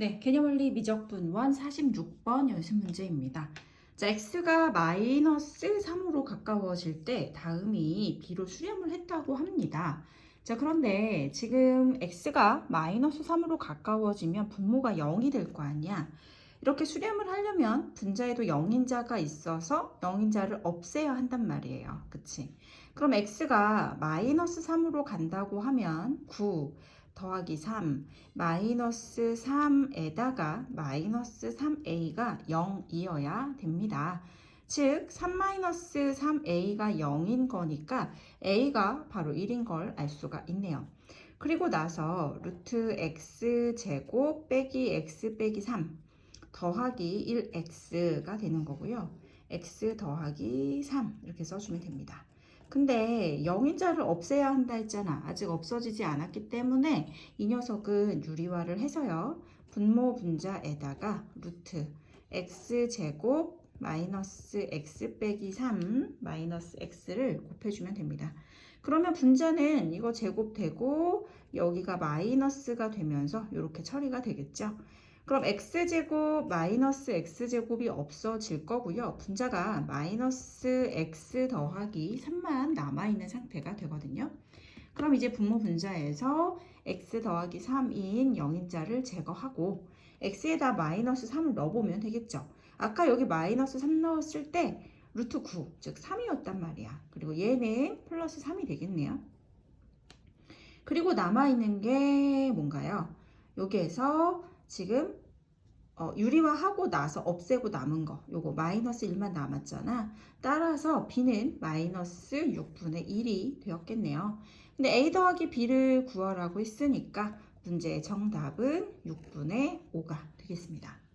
네, 개념원리 미적분원 46번 연습 문제입니다. 자, x가 마이너스 3으로 가까워질 때 다음이 b로 수렴을 했다고 합니다. 자, 그런데 지금 x가 마이너스 3으로 가까워지면 분모가 0이 될 거 아니야. 이렇게 수렴을 하려면 분자에도 0인자가 있어서 0인자를 없애야 한단 말이에요. 그치? 그럼 x가 마이너스 3으로 간다고 하면 9 더하기 3 마이너스 3에다가 마이너스 3a가 0이어야 됩니다. 즉, 3 마이너스 3a가 0인 거니까 a가 바로 1인 걸 알 수가 있네요. 그리고 나서 루트 x 제곱 빼기 x 빼기 3 더하기 1x가 되는 거고요. x 더하기 3 이렇게 써주면 됩니다. 근데 0인자를 없애야 한다 했잖아. 아직 없어지지 않았기 때문에 이 녀석은 유리화를 해서요. 분모 분자에다가 루트 x 제곱 마이너스 x 빼기 3 마이너스 x를 곱해주면 됩니다. 그러면 분자는 이거 제곱되고 여기가 마이너스가 되면서 이렇게 처리가 되겠죠. 그럼 x제곱 마이너스 x제곱이 없어질 거고요. 분자가 마이너스 x 더하기 3만 남아있는 상태가 되거든요. 그럼 이제 분모 분자에서 x 더하기 3인 0인자를 제거하고 x에다 마이너스 3을 넣어보면 되겠죠. 아까 여기 마이너스 3 넣었을 때 루트 9, 즉 3이었단 말이야. 그리고 얘는 플러스 3이 되겠네요. 그리고 남아있는 게 뭔가요? 여기에서 지금 어, 유리화하고 나서 없애고 남은 거. 요거 마이너스 1만 남았잖아. 따라서 b는 마이너스 6분의 1이 되었겠네요. 근데 a 더하기 b를 구하라고 했으니까 문제의 정답은 6분의 5가 되겠습니다